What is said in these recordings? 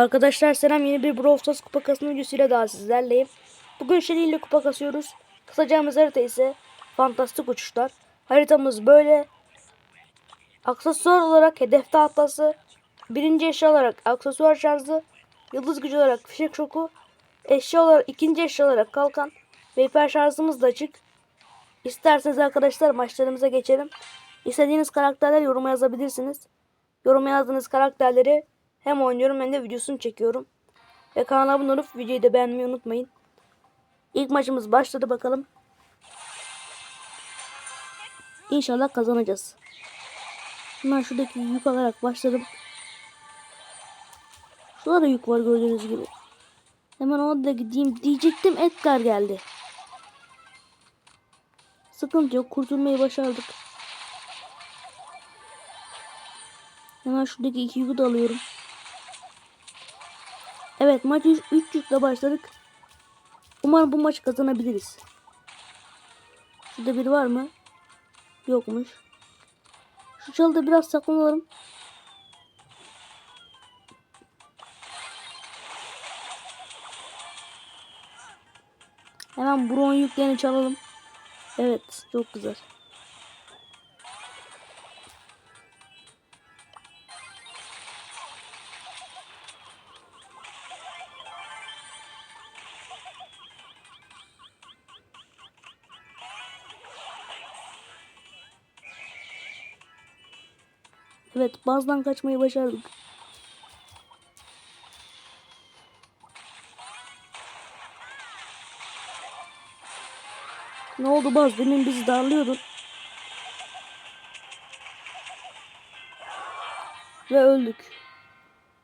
Arkadaşlar selam yeni bir Brawl Stars kupa kasma videosuyla daha sizlerleyim. Bugün Shelly ile kupa kasıyoruz. Kasacağımız harita ise fantastik uçuşlar. Haritamız böyle. Aksesuar olarak hedef tahtası. Birinci eşya olarak aksesuar şarjı. Yıldız gücü olarak fişek şoku. Eşya olarak ikinci eşya olarak kalkan. Ve hiper şarjımız da açık. İsterseniz arkadaşlar maçlarımıza geçelim. İstediğiniz karakterler yoruma yazabilirsiniz. Yoruma yazdığınız karakterleri hem oynuyorum hem de videosunu çekiyorum. Ve kanala abone olup videoyu da beğenmeyi unutmayın. İlk maçımız başladı bakalım. İnşallah kazanacağız. Hemen şuradaki yük alarak başladım. Şurada yük var gördüğünüz gibi. Hemen ona da gideyim diyecektim Edgar geldi. Sıkıntı yok kurtulmayı başardık. Hemen şuradaki iki yükü de alıyorum. Evet maç 3 yükle başladık. Umarım bu maçı kazanabiliriz. Şurada biri var mı? Yokmuş. Şu çalıda biraz saklanalım. Hemen bron yüklerini çalalım. Evet çok güzel. Evet bazdan kaçmayı başardık. Ne oldu Baz? Demin bizi darlıyordun. Ve öldük.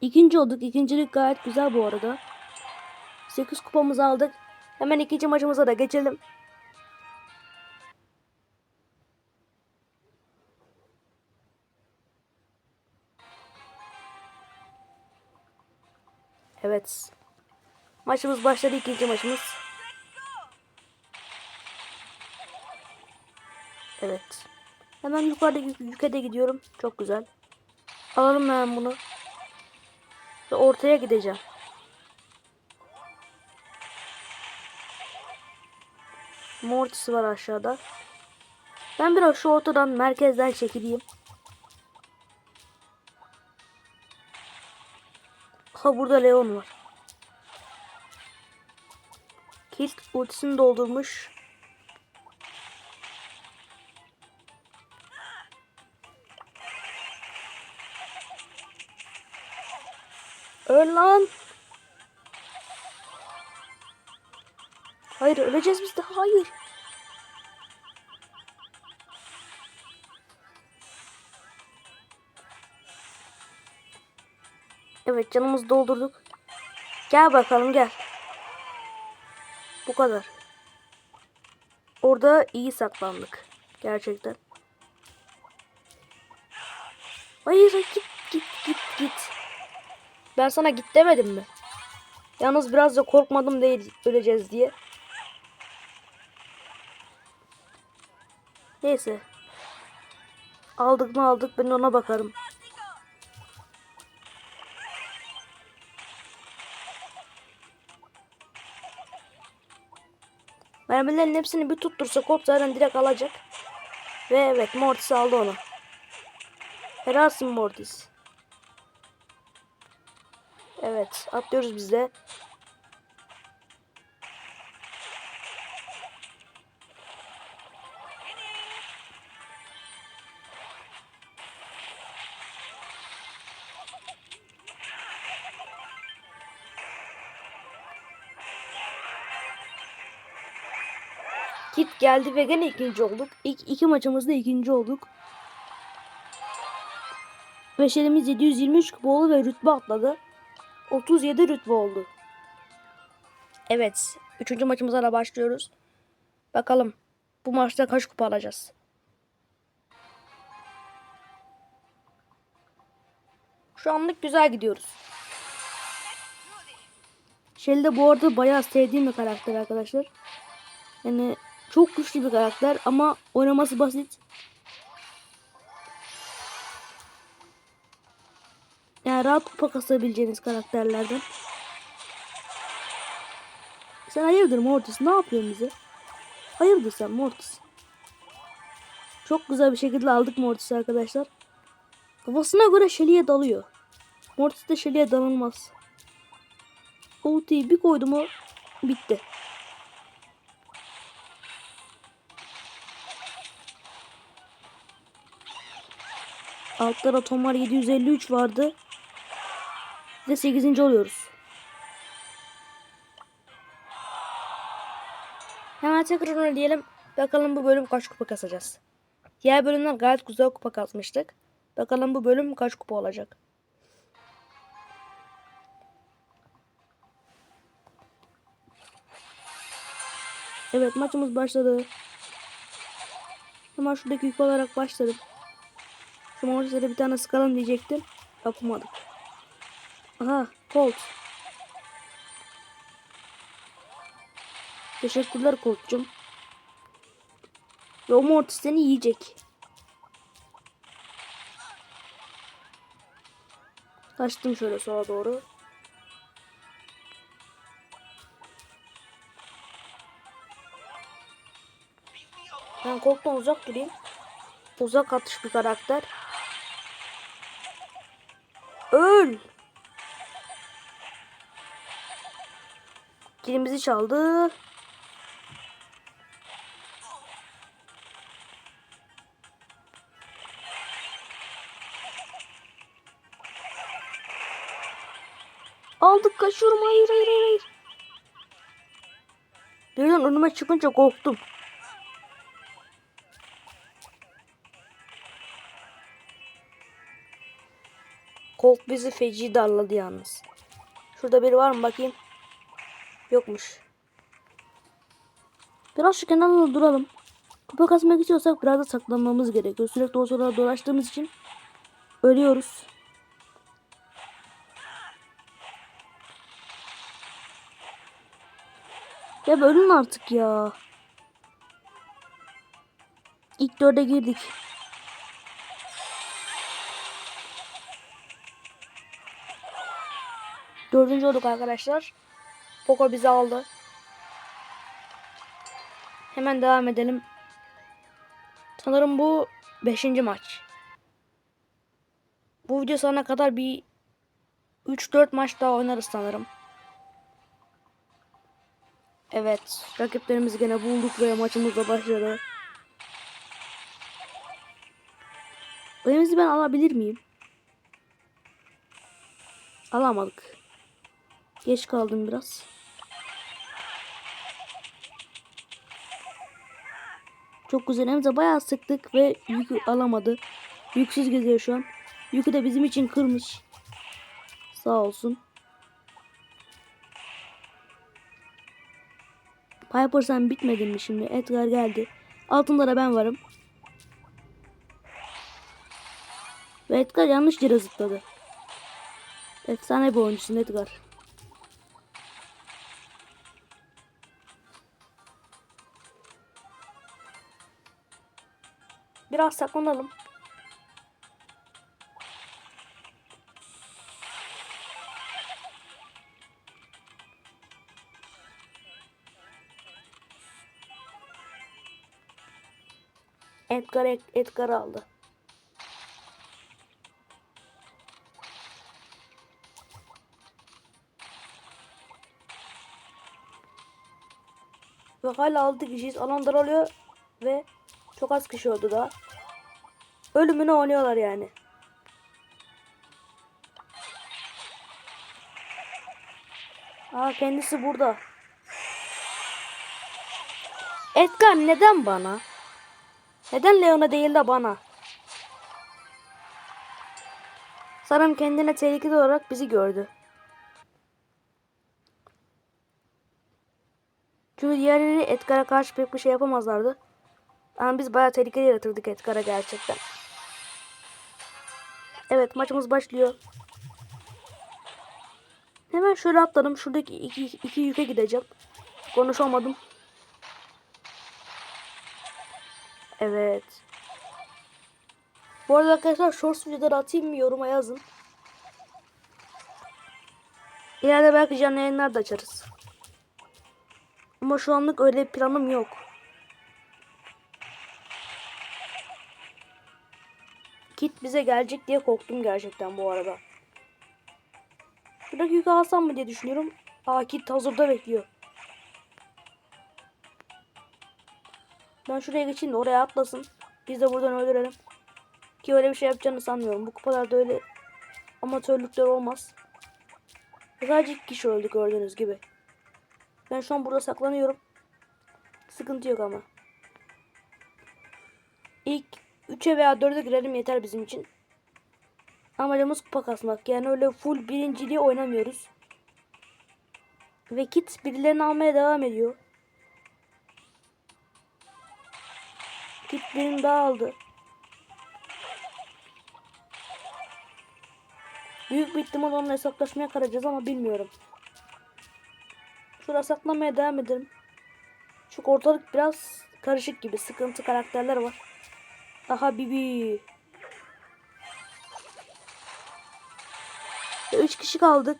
İkinci olduk. İkincilik gayet güzel bu arada. 8 kupamızı aldık. Hemen ikinci maçımıza da geçelim. Evet. Maçımız başladı ikinci maçımız. Evet. Hemen yukarıdaki yüke de gidiyorum. Çok güzel. Alalım hemen bunu. Ve ortaya gideceğim. Mortis var aşağıda. Ben biraz şu ortadan merkezden çekileyim. Ha burada Leon var. Kilt ultisini doldurmuş. Öl lan. Hayır öleceğiz biz de. Hayır. Evet canımızı doldurduk. Gel bakalım gel. Bu kadar. Orada iyi saklandık. Gerçekten. Hayır git git git git. Ben sana git demedim mi? Yalnız biraz da korkmadım değil öleceğiz diye. Neyse. Aldık mı aldık ben ona bakarım. Mermilerin hepsini bir tuttursa kod zaten direkt alacak. Ve evet Mortis aldı onu. Helalsin Mortis. Evet atlıyoruz biz de. Geldi ve gene ikinci olduk. İlk iki maçımızda ikinci olduk. Beşerimiz 723 kupa ve rütbe atladı. 37 rütbe oldu. Evet. Üçüncü maçımıza da başlıyoruz. Bakalım bu maçta kaç kupa alacağız. Şu anlık güzel gidiyoruz. Shelly de bu arada bayağı sevdiğim bir karakter arkadaşlar. Yani çok güçlü bir karakter ama oynaması basit. Yani rahat kupa kasabileceğiniz karakterlerden. Sen hayırdır Mortis? Ne yapıyorsun bize? Hayırdır sen Mortis? Çok güzel bir şekilde aldık Mortis'i arkadaşlar. Kafasına göre Shelly'e dalıyor. Mortis de Shelly'e dalınmaz. Ultiyi bir koydu mu bitti. Altlara Tomar 753 vardı. Ve 8. oluyoruz. Hemen tekrar oynayalım. Bakalım bu bölüm kaç kupa kasacağız. Diğer bölümler gayet güzel kupa kasmıştık. Bakalım bu bölüm kaç kupa olacak. Evet maçımız başladı. Hemen şuradaki yük olarak başladım. Şu mortisleri bir tane sıkalım diyecektim. Yapamadık. Aha Colt. Teşekkürler Colt'cum. Ve o mortis seni yiyecek. Kaçtım şöyle sola doğru. Ben Colt'tan uzak durayım. Uzak atış bir karakter. Öl. Kilimizi çaldı. Aldık kaçıyorum. Hayır hayır hayır. Birden önüme çıkınca korktum. Colt bizi feci darladı yalnız. Şurada biri var mı bakayım. Yokmuş. Biraz şu kenarda duralım. Kupa kasmak istiyorsak biraz da saklanmamız gerekiyor. Sürekli o sırada dolaştığımız için ölüyoruz. Ya bölün artık ya. İlk dörde girdik. Dördüncü olduk arkadaşlar. Poco bizi aldı. Hemen devam edelim. Sanırım bu beşinci maç. Bu video sonuna kadar bir 3-4 maç daha oynarız sanırım. Evet. Rakiplerimizi gene bulduk ve maçımız da başladı. Oyumuzu ben alabilir miyim? Alamadık. Geç kaldım biraz. Çok güzel. Hem de bayağı sıktık ve yükü alamadı. Yüksüz geziyor şu an. Yükü de bizim için kırmış. Sağ olsun. Piper sen bitmedin mi şimdi? Edgar geldi. Altında da ben varım. Ve Edgar yanlış yere zıpladı. Efsane bir oyuncusun Edgar. Biraz saklanalım. Edgar Edgar aldı. Ve hala 6 kişiyiz. Alan daralıyor ve çok az kişi oldu daha. Ölümüne oynuyorlar yani. Aa kendisi burada. Edgar neden bana? Neden Leon'a değil de bana? Sanırım kendine tehlikeli olarak bizi gördü. Çünkü diğerleri Edgar'a karşı pek bir şey yapamazlardı. Ama biz bayağı tehlikeli yaratırdık Edgar'a gerçekten. Evet maçımız başlıyor. Hemen şöyle atladım. Şuradaki iki, iki yüke gideceğim. Konuşamadım. Evet. Bu arada arkadaşlar shorts videoları atayım mı yoruma yazın. İleride belki canlı yayınlar da açarız. Ama şu anlık öyle bir planım yok. Bize gelecek diye korktum gerçekten bu arada. Şuradaki yükü alsam mı diye düşünüyorum. Aa kit hazırda bekliyor. Ben şuraya geçeyim de oraya atlasın. Biz de buradan öldürelim. Ki öyle bir şey yapacağını sanmıyorum. Bu kupalarda öyle amatörlükler olmaz. Sadece iki kişi öldü gördüğünüz gibi. Ben şu an burada saklanıyorum. Sıkıntı yok ama. İlk 3'e veya 4'e girelim yeter bizim için. Amacımız kupa kasmak. Yani öyle full birinciliği oynamıyoruz. Ve kit birilerini almaya devam ediyor. Kit birini daha aldı. Büyük bir ihtimal onunla hesaplaşmaya kalacağız ama bilmiyorum. Şurada saklamaya devam edelim. Çünkü ortalık biraz karışık gibi. Sıkıntı karakterler var. Aha Bibi. Üç kişi kaldık.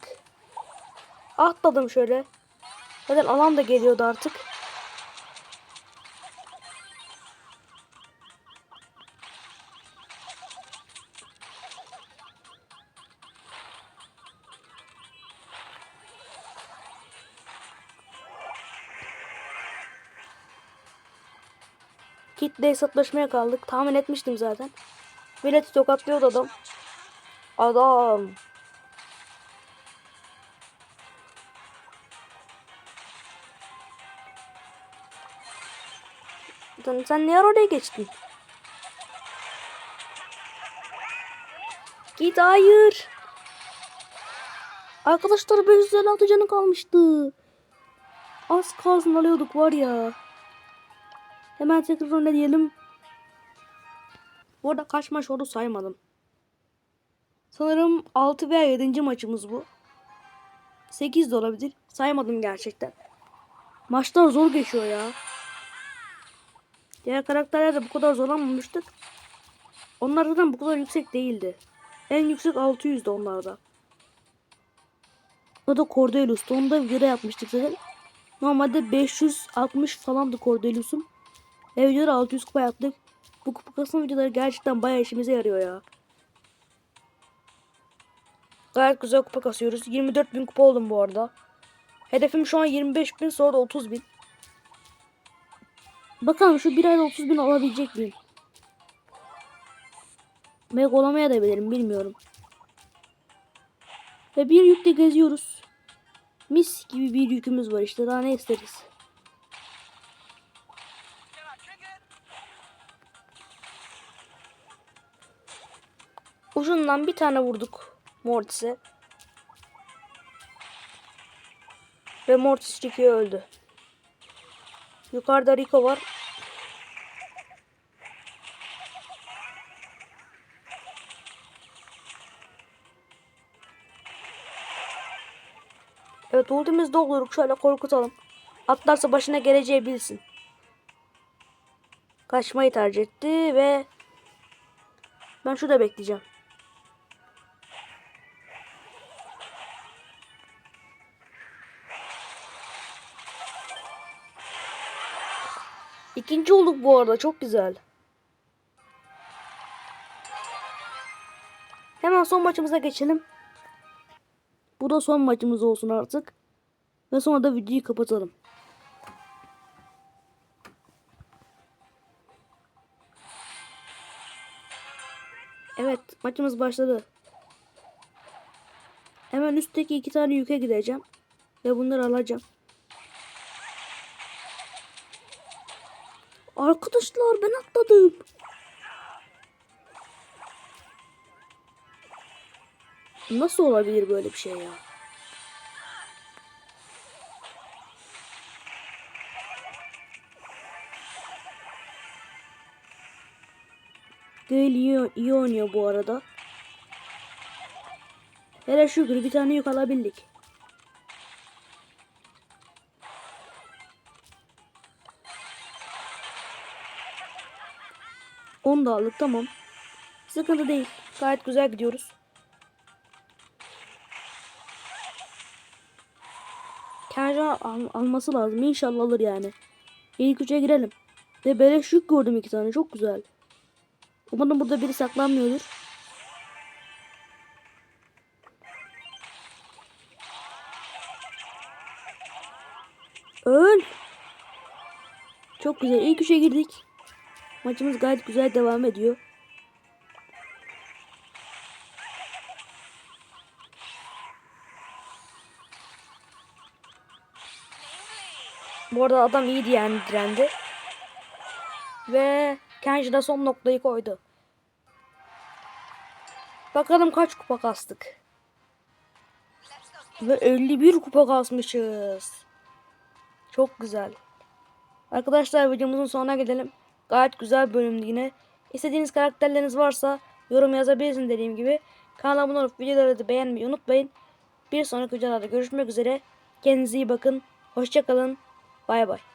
Atladım şöyle. Zaten alan da geliyordu artık. Kitle hesaplaşmaya kaldık. Tahmin etmiştim zaten. Milleti tokatlıyordu adam. Adam. Sen, sen niye oraya geçtin? Git hayır. Arkadaşlar 556 canı kalmıştı. Az kalsın alıyorduk var ya. Hemen tekrar ne diyelim. Bu arada kaç maç oldu saymadım. Sanırım 6 veya 7. maçımız bu. 8 de olabilir. Saymadım gerçekten. Maçlar zor geçiyor ya. Diğer karakterler de bu kadar zorlanmamıştık. Onlar zaten bu kadar yüksek değildi. En yüksek 600'dü onlarda. O da Cordelius'tu. Onu da videoda yapmıştık zaten. Normalde 560 falandı Cordelius'um. Ve videoda 600 kupa yaptık. Bu kupa kasma videoları gerçekten bayağı işimize yarıyor ya. Gayet güzel kupa kasıyoruz. 24 bin kupa oldum bu arada. Hedefim şu an 25 bin sonra da 30 bin. Bakalım şu bir ayda 30 bin olabilecek miyim? Meg olamaya da bilirim bilmiyorum. Ve bir yükle geziyoruz. Mis gibi bir yükümüz var işte daha ne isteriz. Ucundan bir tane vurduk Mortis'e. Ve Mortis Ricky'ye öldü. Yukarıda Rico var. Evet ultimiz doldurduk. Şöyle korkutalım. Atlarsa başına geleceği bilsin. Kaçmayı tercih etti ve ben şurada bekleyeceğim. İkinci olduk bu arada. Çok güzel. Hemen son maçımıza geçelim. Bu da son maçımız olsun artık. Ve sonra da videoyu kapatalım. Evet maçımız başladı. Hemen üstteki iki tane yüke gideceğim. Ve bunları alacağım. Arkadaşlar ben atladım. Nasıl olabilir böyle bir şey ya? Gale iyi, iyi oynuyor bu arada. Hele şükür bir tane yük alabildik. Onu da aldık tamam. Sıkıntı değil. Gayet güzel gidiyoruz. Kenji al- alması lazım. İnşallah alır yani. İlk üçe girelim. Ve beleş yük gördüm iki tane. Çok güzel. Umarım burada biri saklanmıyordur. Öl. Çok güzel. İlk üçe girdik. Maçımız gayet güzel devam ediyor. Bu arada adam iyiydi yani direndi. Ve Kenji de son noktayı koydu. Bakalım kaç kupa kastık. Ve 51 kupa kasmışız. Çok güzel. Arkadaşlar videomuzun sonuna gelelim. Gayet güzel bir bölümdü yine. İstediğiniz karakterleriniz varsa yorum yazabilirsiniz dediğim gibi. Kanalıma abone olup videoları da beğenmeyi unutmayın. Bir sonraki videolarda görüşmek üzere. Kendinize iyi bakın. Hoşçakalın. Bay bay.